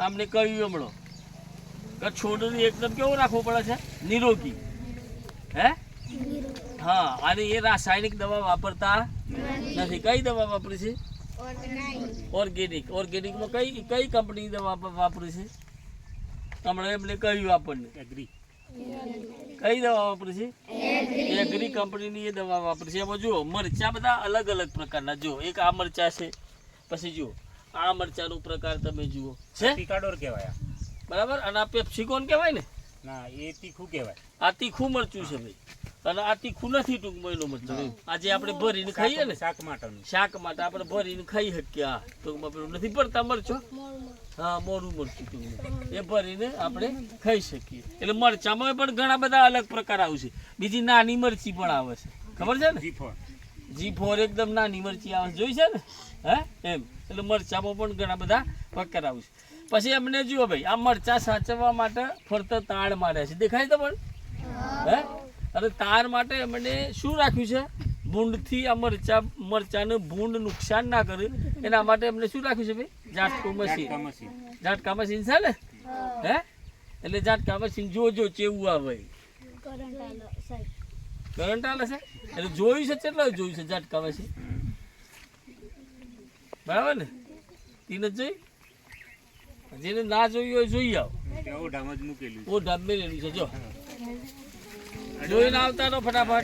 આમને કહ્યું હમણો કે છોડને એકદમ કેવું રાખવું પડે છે? નિરોગી. હે? હા અને એ રાસાયણિક દવા વાપરતા નથી. કઈ દવા વાપરી છે? ઓર્ગેનિક. ઓર્ગેનિકમાં કઈ કઈ કંપની દવા વાપ- વાપરી છે? હમણાં એમને કહ્યું આપણને. એગ્રી કઈ દવા વાપરી છે? એગ્રી કંપનીની એ દવા વાપરી છે. એમાં જુઓ મરચા બધા અલગ અલગ પ્રકારના. જુઓ એક આ મરચા છે પછી જુઓ. આ મરચાનો પ્રકાર તમે જુઓ. છે? પિકાડોર કહેવાય બરાબર? અને આ પેપ્સિકોન કહેવાય ને? ના એ તીખું કહેવાય. આ તીખું મરચું છે ભાઈ. અને આ તીખું નથી ટૂંકમાં એનું મરચું. આજે આપણે ભરીને ખાઈએ ને? શાક માટેનું. શાક માટે આપણે ભરીને ખાઈ શકીએ આ. ટૂંકમાં પેલું નથી પડતા મરચો? હા મોરું મરચું ટૂંકમાં. એ ભરીને આપણે ખાઈ શકીએ. એટલે મરચામાં પણ ઘણા બધા અલગ પ્રકાર આવશે બીજી નાની મરચી પણ આવે છે. ખબર છે ને? જીફળ જી ફોર એકદમ નાની મરચી આવે જોઈ છે ને? હે? એમ. એટલે મરચામાં પણ ઘણા બધા પ્રકાર આવશે પછી એમને જુઓ ભાઈ આ મરચા સાચવવા માટે ફરતા તાળ માર્યા છે. દેખાય તો પણ હે? અને તાર માટે એમણે શું રાખ્યું છે? ભૂંડથી આ મરચા મરચાને ભૂંડ નુકસાન ના કરે. એના માટે એમને શું રાખ્યું છે ભાઈ? ઝાટકું મશીન. ઝાટકા મશીન. ઝાટકા મશીન છે ને? હે. એટલે ઝાટકા મશીન જોજો ચેવું આવે. કરંટ આલે છે? એટલે જોયું છે કેટલા જોયું છે ઝાટકા છે? બરાબર ને? તીને જોઈ? જેને ના જોયું હોય જોઈ આવો. ઓઢામાં જ મૂકેલું ઓ ઢાબે લેલું છે જો. જોઈને આવતા રહો ફટાફટ.